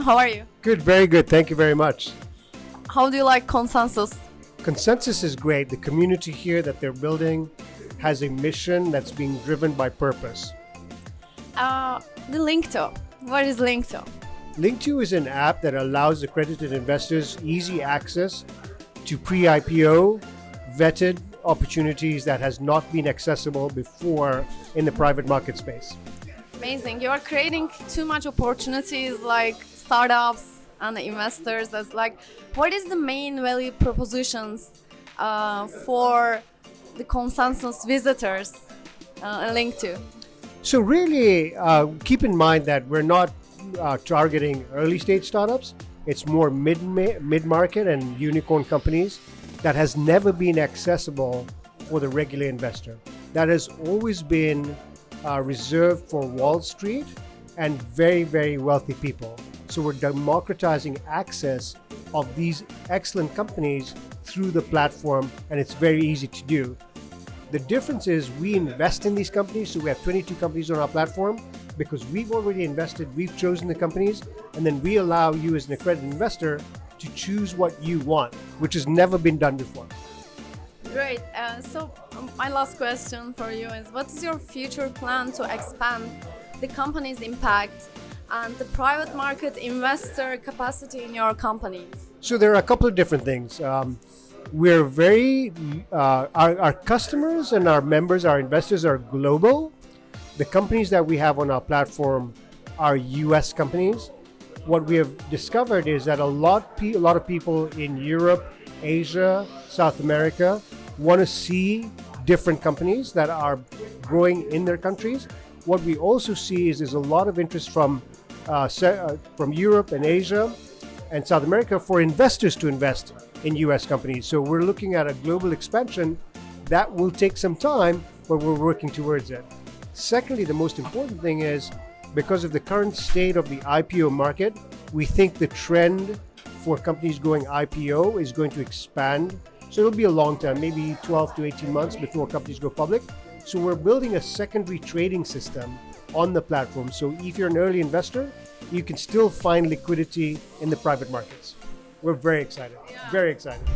How are you? Good, very good. Thank you very much. How do you like consensus? Consensus is great. The community here that they're building has a mission that's being driven by purpose. Uh, the Linkto. What is Linkto? Link2 is an app that allows accredited investors easy access to pre-IPO vetted opportunities that has not been accessible before in the private market space. Amazing. You are creating too much opportunities like startups and investors. As like, what is the main value propositions uh, for the consensus visitors uh, and Linkto? So really, uh, keep in mind that we're not uh, targeting early stage startups. It's more mid mid market and unicorn companies that has never been accessible for the regular investor. That has always been uh, reserved for Wall Street and very very wealthy people. So we're democratizing access of these excellent companies through the platform, and it's very easy to do. The difference is we invest in these companies, so we have 22 companies on our platform because we've already invested, we've chosen the companies, and then we allow you as an accredited investor to choose what you want, which has never been done before. Great. Uh, so, um, my last question for you is what is your future plan to expand the company's impact and the private market investor capacity in your company? So, there are a couple of different things. Um, we're very, uh, our, our customers and our members, our investors are global. The companies that we have on our platform are US companies. What we have discovered is that a lot, a lot of people in Europe, Asia, South America want to see different companies that are growing in their countries. What we also see is there's a lot of interest from Uh, uh, from Europe and Asia and South America for investors to invest in US companies. So we're looking at a global expansion that will take some time, but we're working towards it. Secondly, the most important thing is because of the current state of the IPO market, we think the trend for companies going IPO is going to expand. So it'll be a long time, maybe 12 to 18 months before companies go public. So we're building a secondary trading system on the platform. So if you're an early investor, you can still find liquidity in the private markets. We're very excited. Yeah. Very excited.